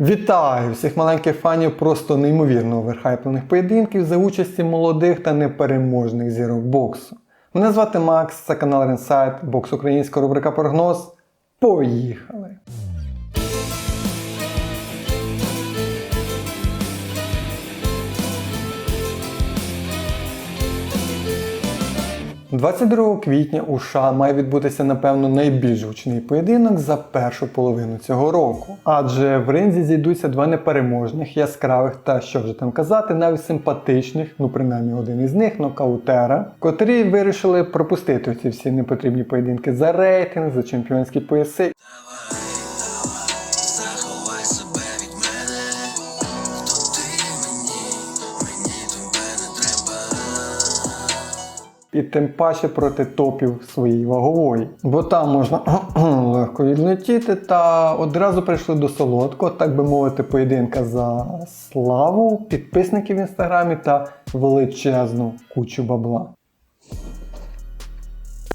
Вітаю всіх маленьких фанів просто неймовірно оверхайплених поєдинків за участі молодих та непереможних зірок боксу. Мене звати Макс, це канал Ренсайт, бокс українська рубрика Прогноз. Поїхали! – 22 квітня у США має відбутися, напевно, найбільш гучний поєдинок за першу половину цього року. Адже в ринзі зійдуться два непереможних, яскравих та що вже там казати, навіть симпатичних, ну принаймні один із них, нокаутера, котрі вирішили пропустити ці всі непотрібні поєдинки за рейтинг, за чемпіонські пояси і тим паче проти топів своєї вагової. Бо там можна легко відлетіти та одразу прийшли до солодкого, так би мовити, поєдинка за славу, підписників в інстаграмі та величезну кучу бабла.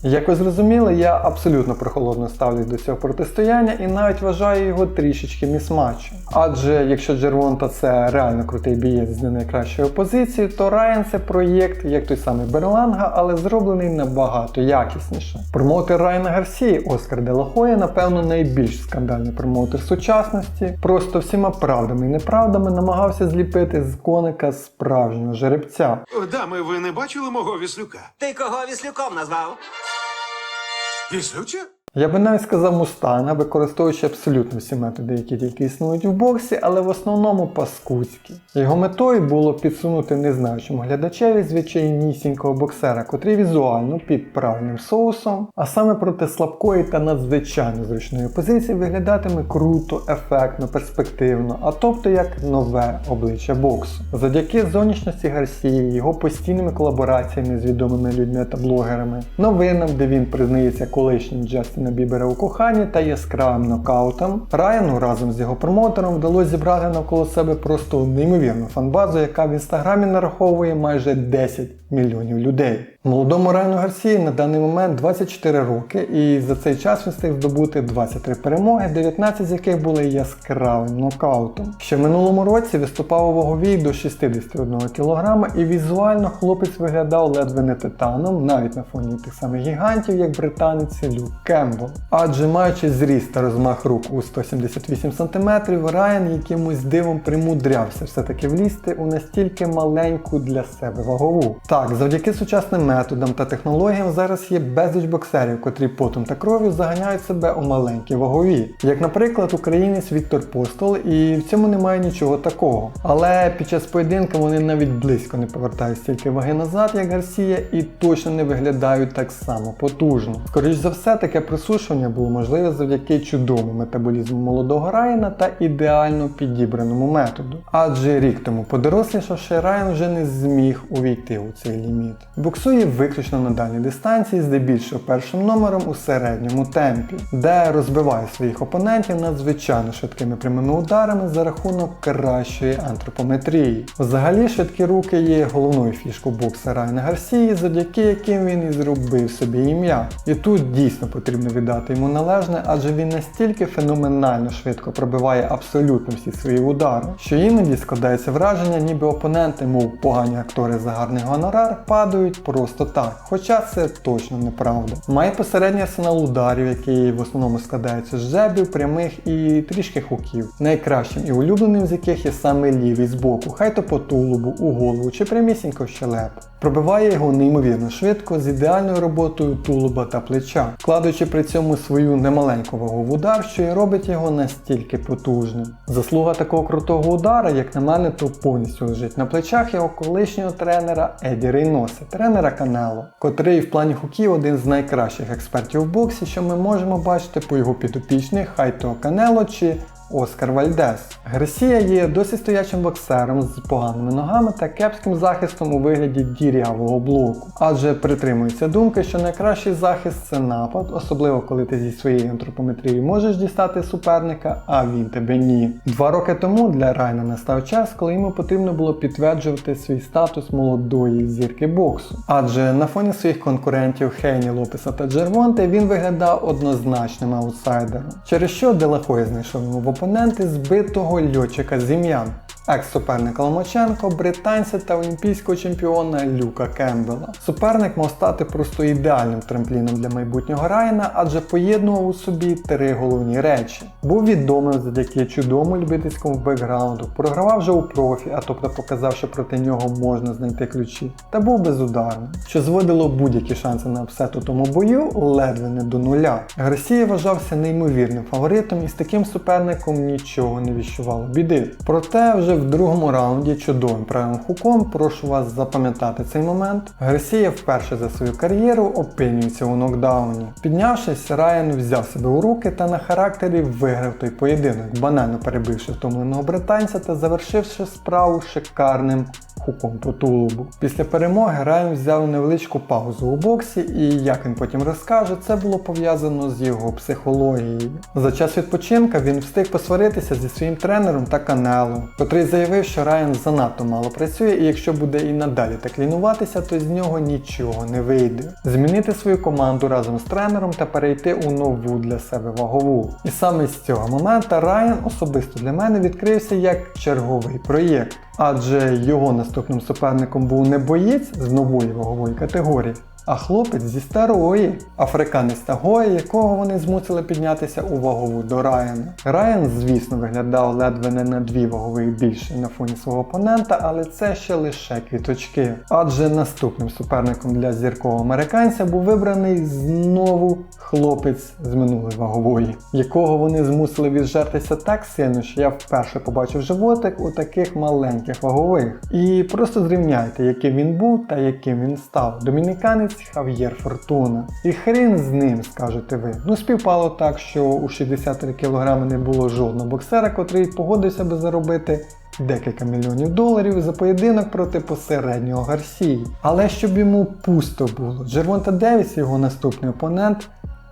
Як ви зрозуміли, я абсолютно прохолодно ставлюсь до цього протистояння і навіть вважаю його трішечки місматчем. Адже якщо Джервонта це реально крутий бієць з не найкращої позиції, то Райан це проєкт, як той самий Берланга, але зроблений набагато якісніше. Промоутер Райана Гарсії Оскар Делахоя, напевно, найбільш скандальний промоутер сучасності. Просто всіма правдами і неправдами намагався зліпити з коника справжнього жеребця. Дами, ви не бачили мого віслюка? Ти кого віслюком назвав? Is Jezus, Я би навіть сказав Мустанга, використовуючи абсолютно всі методи, які тільки існують в боксі, але в основному паскудські. Його метою було підсунути незнаючому глядачеві звичайнісінького боксера, котрий візуально під правильним соусом, а саме проти слабкої та надзвичайно зручної позиції виглядатиме круто, ефектно, перспективно, а тобто як нове обличчя боксу. Завдяки зовнішності Гарсії, його постійними колабораціями з відомими людьми та блогерами, новинам, де він признається колишнім Джастіна Бібера у коханні та яскравим нокаутом, Райану разом з його промоутером вдалося зібрати навколо себе просто неймовірну фанбазу, яка в інстаграмі нараховує майже 10 мільйонів людей. Молодому Райану Гарсії на даний момент 24 роки, і за цей час він встиг здобути 23 перемоги, 19 з яких були яскравим нокаутом. Ще в минулому році виступав у ваговій до 61 кг, і візуально хлопець виглядав ледве не титаном, навіть на фоні тих самих гігантів, як британець Люк Кембл. Адже маючи зріст та розмах рук у 178 см, Райан якимось дивом примудрявся все-таки влізти у настільки маленьку для себе вагову. Так, завдяки сучасним методам та технологіям зараз є безліч боксерів, котрі потом та кров'ю заганяють себе у маленькі вагові. Як, наприклад, українець Віктор Постол, і в цьому немає нічого такого. Але під час поєдинка вони навіть близько не повертають стільки ваги назад, як Гарсія, і точно не виглядають так само потужно. Скоріш за все, таке присушування було можливе завдяки чудовому метаболізму молодого Райана та ідеально підібраному методу. Адже рік тому подорослішавши, Райан вже не зміг увійти у цей ліміт. Боксує виключно на дальній дистанції, здебільшого першим номером у середньому темпі, де розбиває своїх опонентів надзвичайно швидкими прямими ударами за рахунок кращої антропометрії. Взагалі швидкі руки є головною фішкою бокса Райана Гарсії, завдяки яким він і зробив собі ім'я. І тут дійсно потрібно віддати йому належне, адже він настільки феноменально швидко пробиває абсолютно всі свої удари, що іноді складається враження, ніби опоненти, мов погані актори за гарний гонорар, падають просто так. Хоча це точно неправда. Має посередній арсенал ударів, який в основному складається з жебів, прямих і трішки хуків. Найкращим і улюбленим з яких є саме лівий боку, хай то по тулубу, у голову чи прямісінько в щелепу. Пробиває його неймовірно швидко з ідеальною роботою тулуба та плеча, вкладаючи при цьому свою немаленьку вагу в удар, що і робить його настільки потужним. Заслуга такого крутого удара, як на мене, то повністю лежить на плечах його колишнього тренера Еді Рейноса, тренера Канело, котрий в плані хуків один з найкращих експертів в боксі, що ми можемо бачити по його підопічних, хай то Канело чи Оскар Вальдес. Гарсія є досить стоячим боксером з поганими ногами та кепським захистом у вигляді дірявого блоку, адже притримується думки, що найкращий захист це напад, особливо коли ти зі своєю антропометрією можеш дістати суперника, а він тебе ні. Два роки тому для Райна настав час, коли йому потрібно було підтверджувати свій статус молодої зірки боксу. Адже на фоні своїх конкурентів Хейні Лопеса та Джервонте він виглядав однозначним аутсайдером, через що Делахой знайшов йому в опоненти збитого льотчика Зім'ян, екс-суперника Ломаченко, британця та олімпійського чемпіона Люка Кембела. Суперник мав стати просто ідеальним трампліном для майбутнього Райана, адже поєднував у собі три головні речі. Був відомим завдяки чудовому любительському бекграунду, програвав вже у профі, а тобто показав, що проти нього можна знайти ключі, та був безударним, що зводило будь-які шанси на апсет у тому бою ледве не до нуля. Гарсія вважався неймовірним фаворитом і з таким суперником нічого не віщувало біди. Проте вже в другому раунді чудовим правим хуком прошу вас запам'ятати цей момент. Гарсія вперше за свою кар'єру опинюється у нокдауні. Піднявшись, Райан взяв себе у руки та на характері виграв той поєдинок, банально перебивши втомленого британця та завершивши справу шикарним хуком по тулубу. Після перемоги Райан взяв невеличку паузу у боксі, і як він потім розкаже, це було пов'язано з його психологією. За час відпочинка він встиг посваритися зі своїм тренером та канелом, котрий заявив, що Райан занадто мало працює, і якщо буде і надалі так лінуватися, то з нього нічого не вийде. Змінити свою команду разом з тренером та перейти у нову для себе вагову. І саме з цього моменту Райан особисто для мене відкрився як черговий проєкт. Адже його наступним суперником був не боєць з нової вагової категорії, а хлопець зі старої, африканець Тагої, якого вони змусили піднятися у вагову до Райана. Райан, звісно, виглядав ледве не на дві вагових більше на фоні свого опонента, але це ще лише квіточки. Адже наступним суперником для зіркового американця був вибраний знову хлопець з минулої вагової, якого вони змусили віджертися так сильно, що я вперше побачив животик у таких маленьких вагових. І просто зрівняйте, яким він був та яким він став. Домініканець Хав'єр Фортуна. І хрін з ним, скажете ви. Ну співпало так, що у 63 кг не було жодного боксера, котрий погодився би заробити декілька мільйонів доларів за поєдинок проти посереднього Гарсії. Але щоб йому пусто було, Джервонта Девіс, його наступний опонент,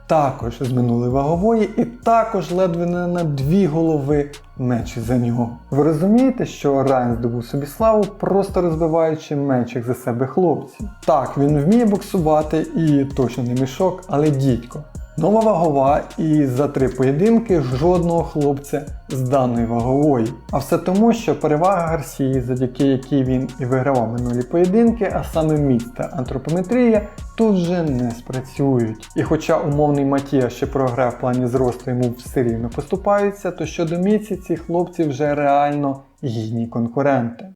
також з минулої вагової і також ледве не на дві голови менші за нього. Ви розумієте, що Райан здобув собі славу, просто розбиваючи менших за себе хлопців. Так, він вміє боксувати і точно не мішок, але дідько. Нова вагова і за три поєдинки жодного хлопця з даної вагової. А все тому, що перевага Гарсії, завдяки якій він і вигравав минулі поєдинки, а саме міць та антропометрія, тут же не спрацюють. І хоча умовний Матія ще програв в плані зросту йому все рівно поступаються, то щодо міці ці хлопці вже реально гідні конкуренти.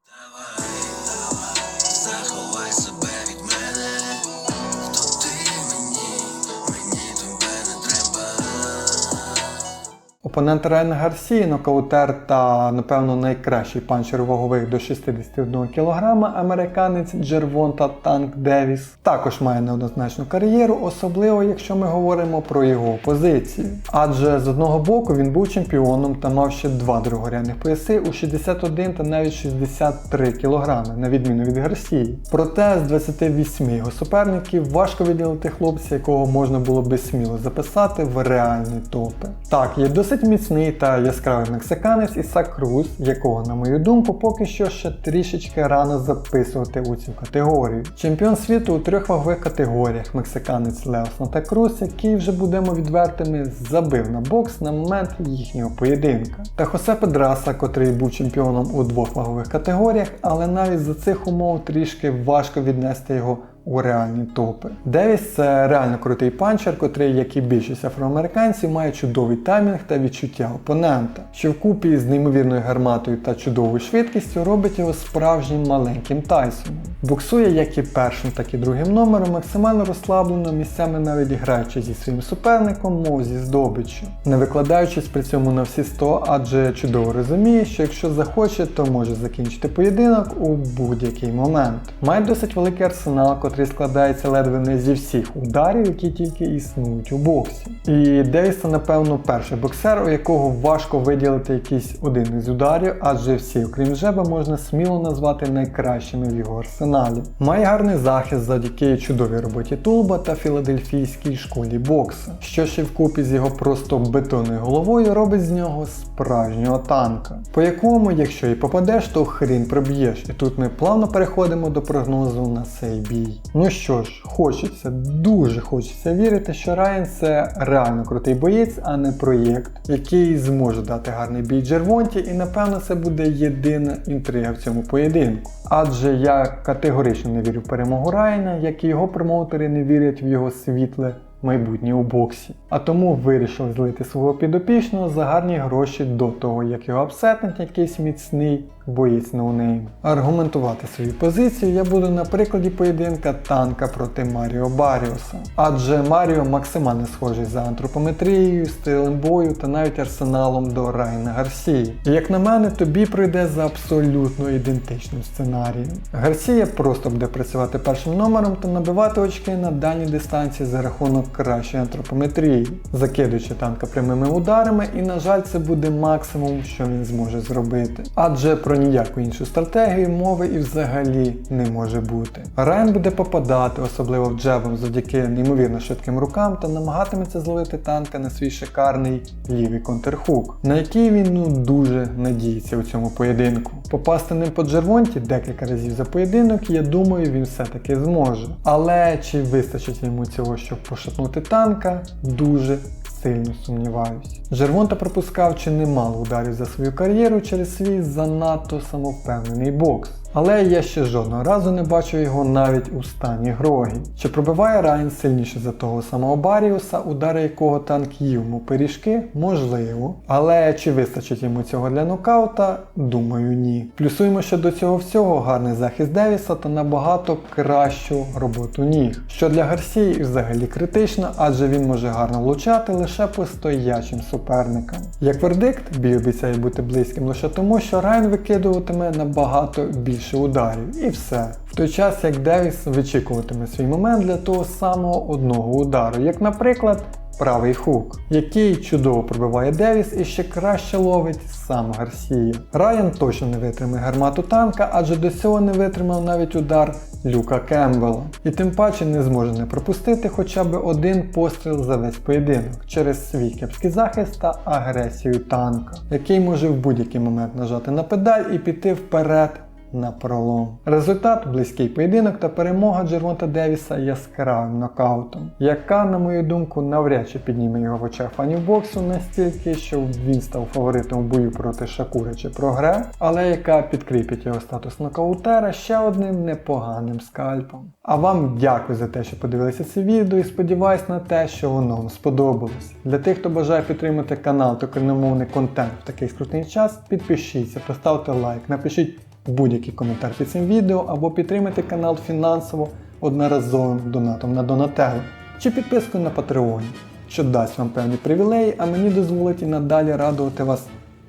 Опонент Райана Гарсії, нокаутер та, напевно, найкращий панчер вагових до 61 кг, американець Джервонта Танк Девіс, також має неоднозначну кар'єру, особливо якщо ми говоримо про його позицію. Адже з одного боку він був чемпіоном та мав ще два другорядних пояси у 61 та навіть 63 кг, на відміну від Гарсії. Проте з 28 його суперників важко виділити хлопця, якого можна було би сміло записати в реальні топи. Так, є досить міцний та яскравий мексиканець Ісак Круз, якого, на мою думку, поки що ще трішечки рано записувати у цю категорію. Чемпіон світу у трьох вагових категоріях мексиканець Лео Санта Круз, який вже будемо відвертими, забив на бокс на момент їхнього поєдинка. Та Хосе Педраса, котрий був чемпіоном у двох вагових категоріях, але навіть за цих умов трішки важко віднести його у реальні топи. Девіс це реально крутий панчер, котрий, як і більшість афроамериканців, має чудовий таймінг та відчуття опонента, що вкупі з неймовірною гарматою та чудовою швидкістю робить його справжнім маленьким Тайсоном. Боксує як і першим, так і другим номером, максимально розслаблено, місцями навіть граючи зі своїм суперником, мов зі здобиччю, не викладаючись при цьому на всі 100, адже чудово розуміє, що якщо захоче, то може закінчити поєдинок у будь-який момент. Має досить великий арсенал, котрий складається ледве не зі всіх ударів, які тільки існують у боксі. І Девіс напевно, перший боксер, у якого важко виділити якийсь один із ударів, адже всі, окрім жеба, можна сміло назвати найкращими в його арсеналі. Має гарний захист завдяки чудовій роботі Тулба та філадельфійській школі боксу, що ще вкупі з його просто бетонною головою робить з нього справжнього танка, по якому, якщо і попадеш, то хрін проб'єш. І тут ми плавно переходимо до прогнозу на цей бій. Ну що ж, хочеться, дуже хочеться вірити, що Райан це реально крутий боєць, а не проєкт, який зможе дати гарний бій Джервонті, і напевно це буде єдина інтрига в цьому поєдинку. Адже я категорично не вірю в перемогу Райана, як і його промоутери не вірять в його світле майбутнє у боксі. А тому вирішив злити свого підопічного за гарні гроші до того, як його обсетнить якийсь міцний боєць ноунейм. Аргументувати свою позицію я буду на прикладі поєдинка танка проти Маріо Баріуса. Адже Маріо максимально схожий за антропометрією, стилем бою та навіть арсеналом до Райна Гарсії. І як на мене, тобі пройде за абсолютно ідентичним сценарієм. Гарсія просто буде працювати першим номером та набивати очки на дальній дистанції за рахунок кращої антропометрії, закидуючи танка прямими ударами, і на жаль, це буде максимум, що він зможе зробити. Адже про ніяку іншу стратегію мови і взагалі не може бути. Райан буде попадати, особливо в джебом, завдяки неймовірно швидким рукам, та намагатиметься зловити танка на свій шикарний лівий контрхук, на який він ну дуже надіється у цьому поєдинку. Попасти ним по Джервонті декілька разів за поєдинок, я думаю, він все-таки зможе. Але чи вистачить йому цього, щоб пошатнути танка, дуже сильно сумніваюсь. Жервонта пропускав чи немало ударів за свою кар'єру через свій занадто самовпевнений бокс. Але я ще жодного разу не бачив його навіть у стані Грогі. Чи пробиває Райан сильніше за того самого Баріуса, удари якого танк їв йому пиріжки? Можливо. Але чи вистачить йому цього для нокаута? Думаю, ні. Плюсуємо ще до цього всього гарний захист Девіса та набагато кращу роботу ніг. Що для Гарсії взагалі критично, адже він може гарно влучати лише по стоячим суперникам. Як вердикт, бій обіцяє бути близьким лише тому, що Райан викидуватиме набагато більше ударів, і все. В той час як Девіс вичікуватиме свій момент для того самого одного удару, як, наприклад, правий хук, який чудово пробиває Девіс і ще краще ловить сам Гарсія. Райан точно не витримає гармату танка, адже до цього не витримав навіть удар Люка Кембела. І тим паче не зможе не пропустити хоча б один постріл за весь поєдинок через свій кепський захист та агресію танка, який може в будь-який момент нажати на педаль і піти вперед на пролом. Результат близький поєдинок та перемога Джервонта Девіса яскравим нокаутом, яка, на мою думку, навряд чи підніме його в очах фанів боксу настільки, що він став фаворитом в бою проти Шакури чи прогре, але яка підкріпить його статус нокаутера ще одним непоганим скальпом. А вам дякую за те, що подивилися це відео і сподіваюсь на те, що воно вам сподобалось. Для тих, хто бажає підтримати канал та україномовний контент в такий скрутний час, підпишіться, поставте лайк, напишіть будь-який коментар під цим відео або підтримайте канал фінансово одноразовим донатом на Донателло чи підпискою на Patreon, що дасть вам певні привілеї, а мені дозволить і надалі радувати вас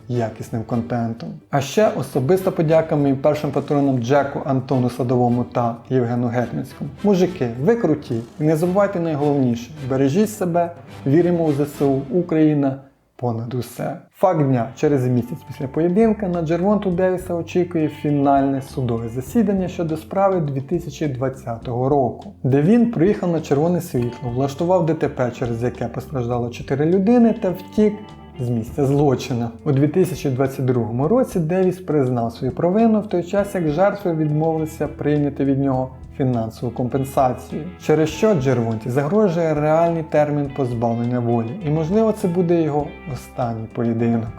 якісним контентом. А ще особиста подяка моїм першим патронам Джеку, Антону Садовому та Євгену Гетманському. Мужики, ви круті! І не забувайте найголовніше: бережіть себе, віримо у ЗСУ, Україна понад усе. Факт дня через місяць після поєдинка на Джервонту Девіса очікує фінальне судове засідання щодо справи 2020 року, де він приїхав на червоне світло, влаштував ДТП, через яке постраждало 4 людини та втік з місця злочина. У 2022 році Девіс признав свою провину в той час, як жертви відмовилися прийняти від нього фінансову компенсацію, через що Джервонті загрожує реальний термін позбавлення волі, і можливо це буде його останній поєдинок.